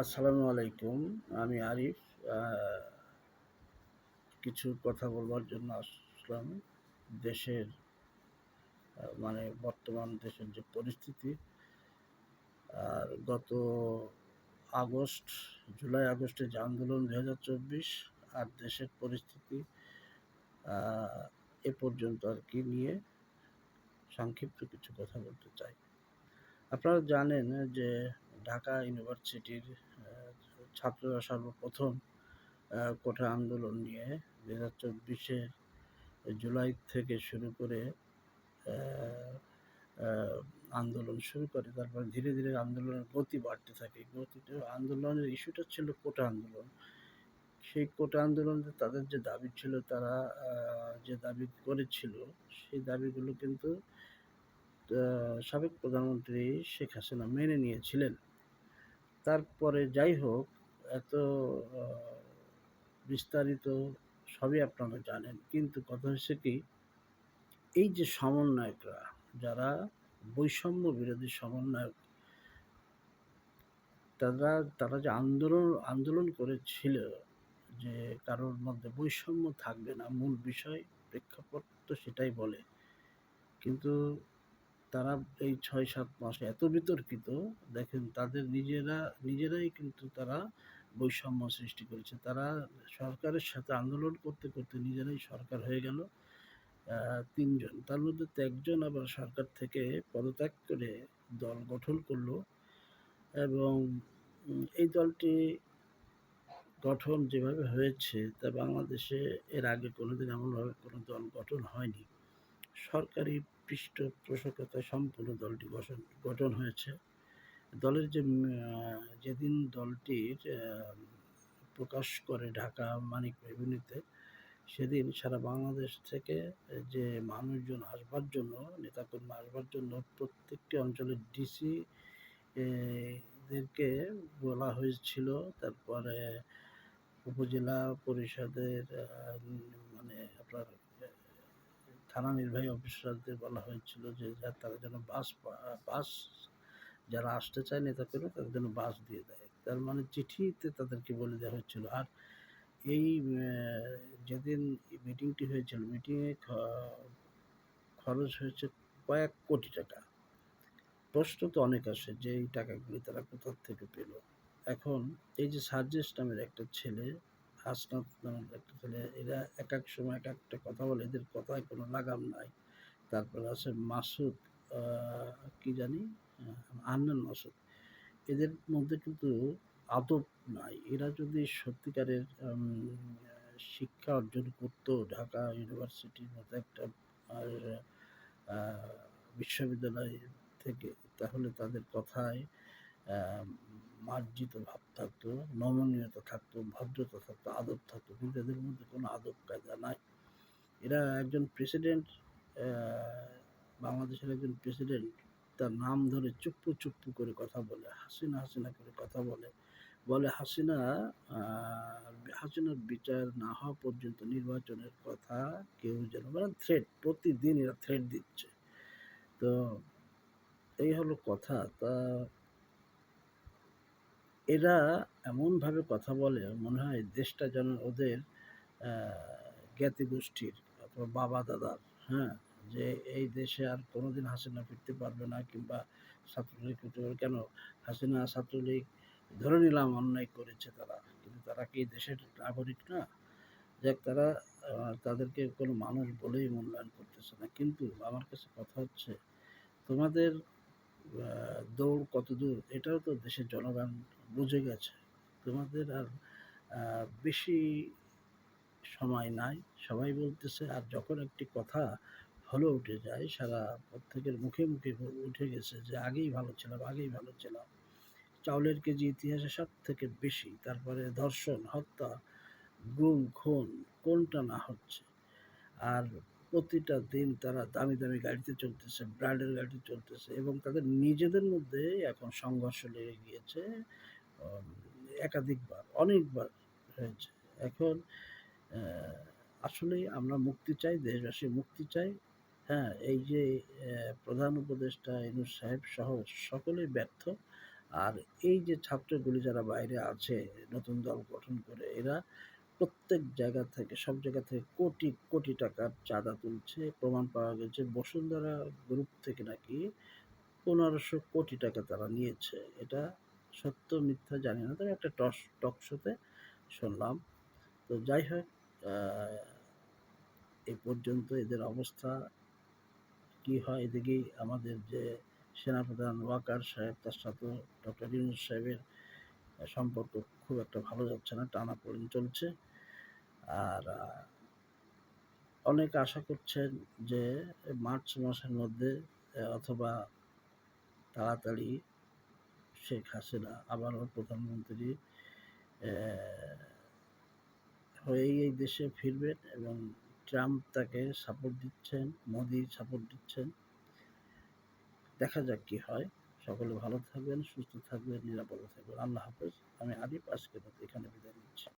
আসসালামু আলাইকুম। আমি আরিফ কিছু কথা বলবার জন্য আসলাম। দেশের মানে বর্তমান দেশের যে পরিস্থিতি, আর গত আগস্ট, জুলাই আগস্টে যে আন্দোলন দুই হাজার চব্বিশ, আর দেশের পরিস্থিতি এ পর্যন্ত আর কি নিয়ে সংক্ষিপ্ত কিছু কথা বলতে চাই। আপনারা জানেন যে ঢাকা ইউনিভার্সিটির ছাত্ররা সর্বপ্রথম কোটা আন্দোলন নিয়ে দু হাজার চব্বিশে জুলাই থেকে শুরু করে আন্দোলন শুরু করে। তারপর ধীরে ধীরে আন্দোলনের গতি বাড়তে থাকে। গতিটা আন্দোলনের ইস্যুটা ছিল কোটা আন্দোলন। সেই কোটা আন্দোলনে তাদের যে দাবি ছিল, তারা যে দাবি করেছিল, সেই দাবিগুলো কিন্তু সাবেক প্রধানমন্ত্রী শেখ হাসিনা মেনে নিয়েছিলেন। তারপরে যাই হোক এত বিস্তারিত সবই আপনারা জানেন। কিন্তু কথা হচ্ছে কি, এই যে সমন্বয়করা, যারা বৈষম্য বিরোধী সমন্বয়ক, তারা তারা যে আন্দোলন আন্দোলন করেছিল যে কারোর মধ্যে বৈষম্য থাকবে না, মূল বিষয় প্রেক্ষাপট তো সেটাই বলে। কিন্তু তারা এই ছয় সাত মাসে এত বিতর্কিত, দেখেন তাদের নিজেরা, নিজেরাই কিন্তু তারা বৈষম্য সৃষ্টি করেছে। তারা সরকারের সাথে আন্দোলন করতে করতে নিজেরাই সরকার হয়ে গেল। তিনজন, তার মধ্যে একজন আবার সরকার থেকে পদত্যাগ করে দল গঠন করল এবং এই দলটি গঠন যেভাবে হয়েছে তা বাংলাদেশে এর আগে কোনোদিন এমনভাবে কোনো দল গঠন হয়নি। সরকারি পৃষ্ঠপোষকতায় সম্পূর্ণ দলটি গঠন গঠন হয়েছে। দলের যে যেদিন দলটির প্রকাশ করে ঢাকা মানিক মেভিনিতে সেদিন সারা বাংলাদেশ থেকে যে মানুষজন আসবার জন্য, নেতাকর্মী আসবার জন্য প্রত্যেকটি অঞ্চলের ডিসি দেরকে বলা হয়েছিল। তারপরে উপজেলা পরিষদের মানে আপনার থানা নির্বাহী অফিসারদের বলা হয়েছিল যে তারা যেন বাস বাস যারা আসতে চায় নেতা করে তাদের জন্য বাস দিয়ে দেয়। তার মানে চিঠিতে তাদেরকে বলে দেওয়া হয়েছিল। আর এই যেদিন মিটিংটি হয়েছিল, মিটিংয়ে খরচ হয়েছে কয়েক কোটি টাকা। প্রশ্ন তো অনেক আসে যে এই টাকাগুলি তারা কোথা থেকে পেল? এখন এই যে সার্জেস নামের একটা ছেলে হাসনাত একটা ছেলে, এরা এক এক সময় এক একটা কথা বলে, এদের কথায় কোনো লাগাম নাই। তারপরে আছে মাসুদ কি জানি আন্নান মাসুদ। এদের মধ্যে কিন্তু আদব নাই। এরা যদি সত্যিকারের শিক্ষা অর্জন করতো ঢাকা ইউনিভার্সিটির মতো একটা বিশ্ববিদ্যালয় থেকে, তাহলে তাদের কথায় মার্জিত ভাব থাকতো, নমনীয়তা থাকতো, ভদ্রতা থাকতো, আদব থাকতো, কিন্তু এদের মধ্যে কোনো আদব কায়দা নাই। এরা একজন প্রেসিডেন্ট বাংলাদেশের একজন প্রেসিডেন্ট তার নাম ধরে চুপ্পু চুপ্পু করে কথা বলে, হাসিনা হাসিনা করে কথা বলে। বলে হাসিনা হাসিনার বিচার না হওয়া পর্যন্ত নির্বাচনের কথা কেউ যেন মানে থ্রেড প্রতিদিন এরা থ্রেড দিচ্ছে। তো এই হলো কথা। তা এরা এমনভাবে কথা বলে, মনে হয় দেশটা যেন ওদের জ্ঞাতি গোষ্ঠীর অথবা বাবা দাদার হ্যাঁ? যে এই দেশে আর কোনোদিন হাসিনা ফিরতে পারবে না কিংবা ছাত্রলীগ ফিরতে পারবে কেন? হাসিনা ছাত্রলীগ ধরে নিলাম অন্যায় করেছে তারা, কিন্তু তারা কি দেশের নাগরিক না? যাক, তারা তাদেরকে কোনো মানুষ বলেই মূল্যায়ন করতেছে না। কিন্তু আমার কাছে কথা হচ্ছে, তোমাদের দৌড় কত দূর, এটাও তো দেশের জনগণ বুঝে গেছে। তোমাদের আর বেশি সময় নাই। সবাই বলতেছে, আর যখন একটি কথা হলো উঠে যায়, সারা প্রত্যেকের মুখে মুখে উঠে গেছে যে, আগেই ভালো ছিলাম, আগেই ভালো ছিলাম। চাউলের কেজি ইতিহাসে সব থেকে বেশি, তারপরে ধর্ষণ, হত্যা, গুম, খুন, কোনটা না হচ্ছে। আর প্রতিটা দিন তারা দামি দামি গাড়িতে চলতেছে ব্র্যান্ডের গাড়িতে চলতেছে এবং তাদের নিজেদের মধ্যে এখন সংঘর্ষ লেগে গিয়েছে একাধিকবার অনেকবার হয়েছে। এখন আহ, আসলেই আমরা মুক্তি চাই দেশবাসী মুক্তি চাই। হ্যাঁ এই যে প্রধান উপদেষ্টা ইনুস সাহেব সহ সকলেই ব্যর্থ। আর এই যে ছাত্রগুলি যারা বাইরে আছে নতুন দল গঠন করে এরা প্রত্যেক জায়গা থেকে, সব জায়গা থেকে কোটি কোটি টাকার চাঁদা তুলছে, প্রমাণ পাওয়া গেছে বসুন্ধরা গ্রুপ থেকে নাকি পনেরোশো কোটি টাকা তারা নিয়েছে। এটা সত্য, মিথ্যা জানি না, তবে একটা টস, টক শোতে শুনলাম। তো যাই হোক এ পর্যন্ত এদের অবস্থা কি হয় এদিকেই আমাদের যে সেনাপ্রধান ওয়াকার সাহেব, তার সাথে ডক্টর ইউনুস সাহেবের সম্পর্ক খুব একটা ভালো যাচ্ছে না টানা পড়েন চলছে। আর অনেক আশা করছেন যে মার্চ মাসের মধ্যে অথবা তাড়াতাড়ি শেখ হাসিনা আবারও প্রধানমন্ত্রী হয়েই এই দেশে ফিরবেন এবং ট্রাম্প তাকে সাপোর্ট দিচ্ছেন, মোদি সাপোর্ট দিচ্ছেন। দেখা যাক কি হয়। সকলে ভালো থাকবেন, সুস্থ থাকবেন, নিরাপদে থাকবেন। আল্লাহ হাফেজ। আমি আরিফ আজকে এখানে বিদায় নিচ্ছি।